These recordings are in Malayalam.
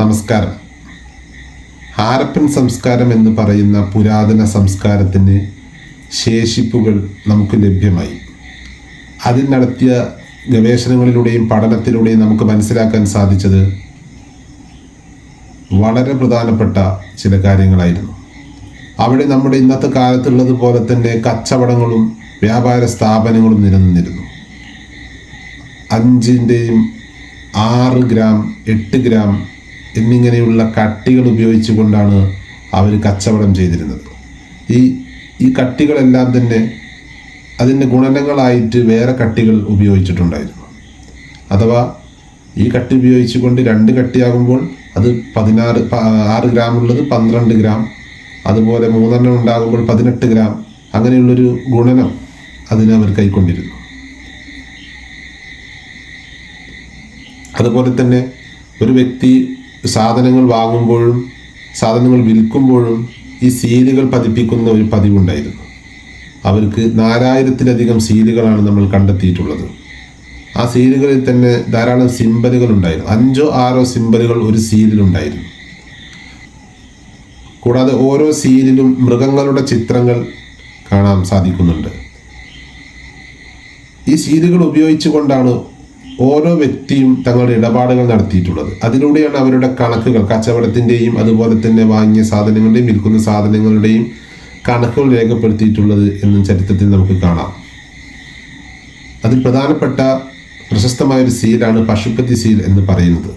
നമസ്കാരം. ഹാരപ്പൻ സംസ്കാരം എന്ന് പറയുന്ന പുരാതന സംസ്കാരത്തിന് ശേഷിപ്പുകൾ നമുക്ക് ലഭ്യമായി. അതിൽ നടത്തിയ ഗവേഷണങ്ങളിലൂടെയും പഠനത്തിലൂടെയും നമുക്ക് മനസ്സിലാക്കാൻ സാധിച്ചത് വളരെ പ്രധാനപ്പെട്ട ചില കാര്യങ്ങളായിരുന്നു. അവിടെ നമ്മുടെ ഇന്നത്തെ കാലത്തുള്ളത് പോലെ തന്നെ കച്ചവടങ്ങളും വ്യാപാര സ്ഥാപനങ്ങളും നിലനിന്നിരുന്നു. അഞ്ചിന്റെയും ആറ് ഗ്രാം എട്ട് ഗ്രാം എന്നിങ്ങനെയുള്ള കട്ടികൾ ഉപയോഗിച്ചുകൊണ്ടാണ് അവർ കച്ചവടം ചെയ്തിരുന്നത്. ഈ ഈ കട്ടികളെല്ലാം തന്നെ അതിന്റെ ഗുണനങ്ങളായിട്ട് വേറെ കട്ടികൾ ഉപയോഗിച്ചിട്ടുണ്ടായിരുന്നു. അഥവാ ഈ കട്ടി ഉപയോഗിച്ചുകൊണ്ട് രണ്ട് കട്ടിയാകുമ്പോൾ അത് പതിനാറ് ആറ് ഗ്രാം ഉള്ളത് പന്ത്രണ്ട് ഗ്രാം അതുപോലെ മൂന്നെണ്ണം ഉണ്ടാകുമ്പോൾ പതിനെട്ട് ഗ്രാം അങ്ങനെയുള്ളൊരു ഗുണനം അതിനെ അവർ കൈക്കൊണ്ടിരുന്നു. അതുപോലെ തന്നെ ഒരു വ്യക്തി സാധനങ്ങൾ വാങ്ങുമ്പോഴും സാധനങ്ങൾ വിൽക്കുമ്പോഴും ഈ സീലുകൾ പതിപ്പിക്കുന്ന ഒരു പതിവുണ്ടായിരുന്നു. അവർക്ക് നാലായിരത്തിലധികം സീലുകളാണ് നമ്മൾ കണ്ടെത്തിയിട്ടുള്ളത്. ആ സീലുകളിൽ തന്നെ ധാരാളം സിമ്പലുകൾ ഉണ്ടായിരുന്നു. അഞ്ചോ ആറോ സിമ്പലുകൾ ഒരു സീലിലുണ്ടായിരുന്നു കൂടാതെ ഓരോ സീലിലും മൃഗങ്ങളുടെ ചിത്രങ്ങൾ കാണാൻ സാധിക്കുന്നുണ്ട്. ഈ സീലുകൾ ഉപയോഗിച്ചുകൊണ്ടാണ് ഓരോ വ്യക്തിയും തങ്ങളുടെ ഇടപാടുകൾ നടത്തിയിട്ടുള്ളത്. അതിലൂടെയാണ് അവരുടെ കണക്കുകൾ കച്ചവടത്തിന്റെയും അതുപോലെ തന്നെ വാങ്ങിയ സാധനങ്ങളുടെയും വിൽക്കുന്ന സാധനങ്ങളുടെയും കണക്കുകൾ രേഖപ്പെടുത്തിയിട്ടുള്ളത് എന്നും ചരിത്രത്തിൽ നമുക്ക് കാണാം. അതിൽ പ്രധാനപ്പെട്ട പ്രശസ്തമായ ഒരു സീലാണ് പശുപതി സീൽ എന്ന് പറയുന്നത്.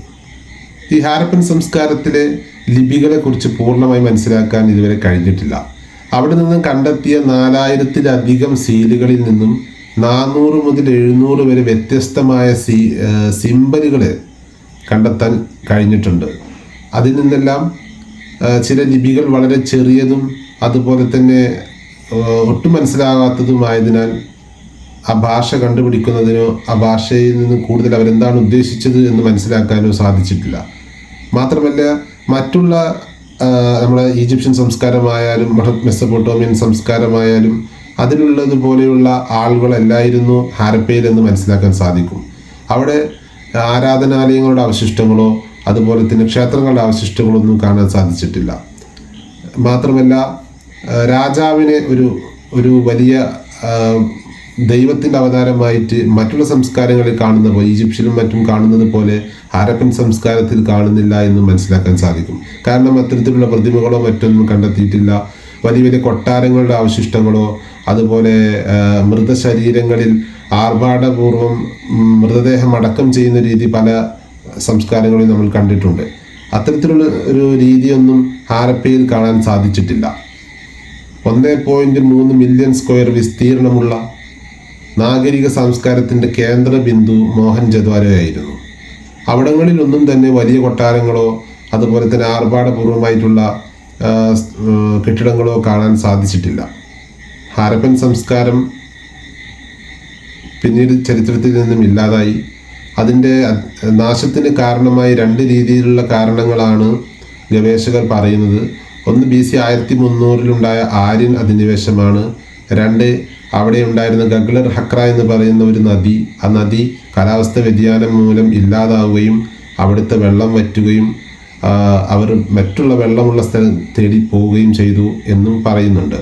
ഈ ഹാരപ്പൻ സംസ്കാരത്തിലെ ലിപികളെക്കുറിച്ച് പൂർണമായി മനസ്സിലാക്കാൻ ഇതുവരെ കഴിഞ്ഞിട്ടില്ല. അവിടെ നിന്നും കണ്ടെത്തിയ നാലായിരത്തിലധികം സീലുകളിൽ നിന്നും നാനൂറ് മുതൽ എഴുന്നൂറ് വരെ വ്യത്യസ്തമായ സി സിമ്പലുകൾ കണ്ടെത്താൻ കഴിഞ്ഞിട്ടുണ്ട്. അതിൽ നിന്നെല്ലാം ചില ലിപികൾ വളരെ ചെറിയതും അതുപോലെ തന്നെ ഒട്ടും മനസ്സിലാകാത്തതുമായതിനാൽ ആ ഭാഷ കണ്ടുപിടിക്കുന്നതിനോ ആ ഭാഷയിൽ നിന്ന് കൂടുതൽ അവരെന്താണ് ഉദ്ദേശിച്ചത് എന്ന് മനസ്സിലാക്കാനോ സാധിച്ചിട്ടില്ല. മാത്രമല്ല മറ്റുള്ള നമ്മുടെ ഈജിപ്ഷ്യൻ സംസ്കാരമായാലും മെസ്സപ്പോട്ടോമിയൻ സംസ്കാരമായാലും അതിലുള്ളതുപോലെയുള്ള ആളുകളല്ലായിരുന്നു ഹാരപ്പയിൽ എന്ന് മനസ്സിലാക്കാൻ സാധിക്കും. അവിടെ ആരാധനാലയങ്ങളുടെ അവശിഷ്ടങ്ങളോ അതുപോലെ തന്നെ ക്ഷേത്രങ്ങളുടെ അവശിഷ്ടങ്ങളോ ഒന്നും കാണാൻ സാധിച്ചിട്ടില്ല. മാത്രമല്ല രാജാവിനെ ഒരു ഒരു വലിയ ദൈവത്തിന്റെ അവതാരമായിട്ട് മറ്റുള്ള സംസ്കാരങ്ങളിൽ കാണുന്ന പോലെ ഈജിപ്ഷ്യനും മറ്റും കാണുന്നത് പോലെ ഹാരപ്പൻ സംസ്കാരത്തിൽ കാണുന്നില്ല എന്ന് മനസ്സിലാക്കാൻ സാധിക്കും. കാരണം അത്തരത്തിലുള്ള പ്രതിമകളോ മറ്റൊന്നും കണ്ടെത്തിയിട്ടില്ല. വലിയ വലിയ കൊട്ടാരങ്ങളുടെ അവശിഷ്ടങ്ങളോ അതുപോലെ മൃതശരീരങ്ങളിൽ ആർഭാടപൂർവം മൃതദേഹം അടക്കം ചെയ്യുന്ന രീതി പല സംസ്കാരങ്ങളിൽ നമ്മൾ കണ്ടിട്ടുണ്ട്. അത്തരത്തിലുള്ള ഒരു രീതിയൊന്നും ഹാരപ്പയിൽ കാണാൻ സാധിച്ചിട്ടില്ല. ഒന്നേ പോയിന്റ് മൂന്ന് മില്യൺ സ്ക്വയർ വിസ്തീർണമുള്ള നാഗരിക സംസ്കാരത്തിന്റെ കേന്ദ്ര ബിന്ദു മോഹൻജദ്വാരയായിരുന്നു അവിടങ്ങളിലൊന്നും തന്നെ വലിയ കൊട്ടാരങ്ങളോ അതുപോലെ തന്നെ ആർഭാടപൂർവമായിട്ടുള്ള കെട്ടിടങ്ങളോ കാണാൻ സാധിച്ചിട്ടില്ല. ഹാരപ്പൻ സംസ്കാരം പിന്നീട് ചരിത്രത്തിൽ നിന്നും ഇല്ലാതായി. അതിന്റെ നാശത്തിന് കാരണമായി രണ്ട് രീതിയിലുള്ള കാരണങ്ങളാണ് ഗവേഷകർ പറയുന്നത്. ഒന്ന് ബി സി ആയിരത്തി മുന്നൂറിലുണ്ടായ ആര്യൻ അധിനിവേശമാണ്. രണ്ട് അവിടെ ഉണ്ടായിരുന്ന ഗഗ്ലർ ഹക്ര എന്ന് പറയുന്ന ഒരു നദി ആ നദി കാലാവസ്ഥ വ്യതിയാനം മൂലം ഇല്ലാതാവുകയും അവിടുത്തെ വെള്ളം വറ്റുകയും അവർ മറ്റുള്ള വെള്ളമുള്ള സ്ഥലം തേടി പോവുകയും ചെയ്തു എന്നും പറയുന്നുണ്ട്.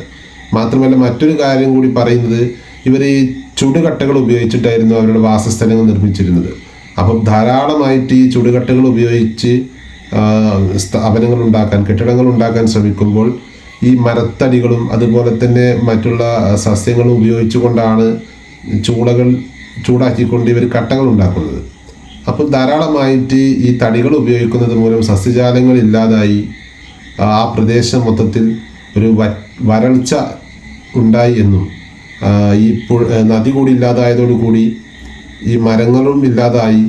മാത്രമല്ല മറ്റൊരു കാര്യം കൂടി പറയുന്നത് ഇവർ ഈ ചുടുകട്ടകൾ ഉപയോഗിച്ചിട്ടായിരുന്നു അവരുടെ വാസസ്ഥലങ്ങൾ നിർമ്മിച്ചിരുന്നത്. അപ്പം ധാരാളമായിട്ട് ഈ ചുടുകട്ടകൾ ഉപയോഗിച്ച് സ്ഥാപനങ്ങൾ ഉണ്ടാക്കാൻ കെട്ടിടങ്ങൾ ഉണ്ടാക്കാൻ ശ്രമിക്കുമ്പോൾ ഈ മരത്തടികളും അതുപോലെ തന്നെ മറ്റുള്ള സസ്യങ്ങളും ഉപയോഗിച്ചുകൊണ്ടാണ് ചൂളകൾ ചൂടാക്കിക്കൊണ്ട് ഇവർ കട്ടകൾ ഉണ്ടാക്കുന്നത്. അപ്പോൾ ധാരാളമായിട്ട് ഈ തടികൾ ഉപയോഗിക്കുന്നത് മൂലം സസ്യജാലങ്ങൾ ഇല്ലാതായി ആ പ്രദേശം മൊത്തത്തിൽ ഒരു വരൾച്ച ഉണ്ടായി എന്നും ഈ നദി കൂടി ഇല്ലാതായതോടുകൂടി ഈ മരങ്ങളും ഇല്ലാതായി.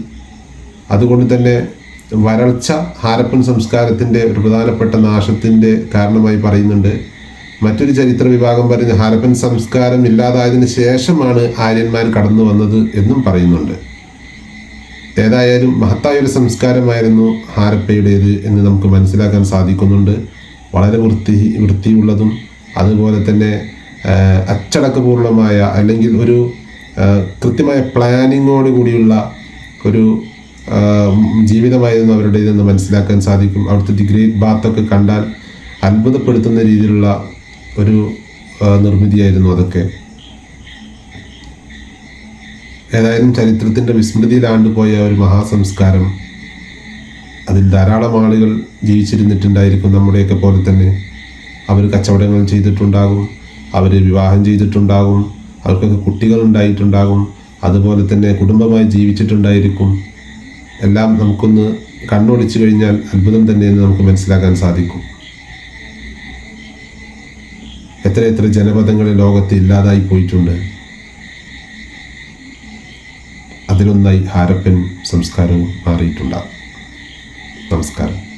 അതുകൊണ്ട് തന്നെ വരൾച്ച ഹാരപ്പൻ സംസ്കാരത്തിന്റെ ഒരു പ്രധാനപ്പെട്ട നാശത്തിന്റെ കാരണമായി പറയുന്നുണ്ട്. മറ്റൊരു ചരിത്ര വിഭാഗം പറഞ്ഞ് ഹാരപ്പൻ സംസ്കാരം ഇല്ലാതായതിനു ശേഷമാണ് ആര്യന്മാർ കടന്നു വന്നത് എന്നും പറയുന്നുണ്ട്. ഏതായാലും മഹത്തായ ഒരു സംസ്കാരമായിരുന്നു ഹാരപ്പയുടേത് എന്ന് നമുക്ക് മനസ്സിലാക്കാൻ സാധിക്കുന്നുണ്ട്. വളരെ വൃത്തി വൃത്തിയുള്ളതും അതുപോലെ തന്നെ അച്ചടക്കപൂർണമായ അല്ലെങ്കിൽ ഒരു കൃത്യമായ പ്ലാനിങ്ങോട് കൂടിയുള്ള ഒരു ജീവിതമായിരുന്നു അവരുടെ ഇതെന്ന് മനസ്സിലാക്കാൻ സാധിക്കും. അവിടുത്തെ ദി ഗ്രേറ്റ് ബാത്തൊക്കെ കണ്ടാൽ അത്ഭുതപ്പെടുത്തുന്ന രീതിയിലുള്ള ഒരു നിർമ്മിതിയായിരുന്നു അതൊക്കെ. ഏതായാലും ചരിത്രത്തിന്റെ വിസ്മൃതിയിലാണ്ടുപോയ ഒരു മഹാസംസ്കാരം അതിൽ ധാരാളം ആളുകൾ ജീവിച്ചിരുന്നിട്ടുണ്ടായിരിക്കും നമ്മുടെയൊക്കെ പോലെ തന്നെ. അവർ കച്ചവടങ്ങൾ ചെയ്തിട്ടുണ്ടാകും അവർ വിവാഹം ചെയ്തിട്ടുണ്ടാകും അവർക്കൊക്കെ കുട്ടികൾ ഉണ്ടായിട്ടുണ്ടാകും അതുപോലെ തന്നെ കുടുംബമായി ജീവിച്ചിട്ടുണ്ടായിരിക്കും. എല്ലാം നമുക്കൊന്ന് കണ്ണോടിച്ചു കഴിഞ്ഞാൽ അത്ഭുതം തന്നെയെന്ന് നമുക്ക് മനസ്സിലാക്കാൻ സാധിക്കും. എത്ര എത്ര ജനപദങ്ങൾ ലോകത്ത് ഇല്ലാതായി പോയിട്ടുണ്ട്. അതിലൊന്നായി ഹാരപ്പൻ സംസ്കാരവും മാറിയിട്ടുണ്ടാകും. നമസ്കാരം.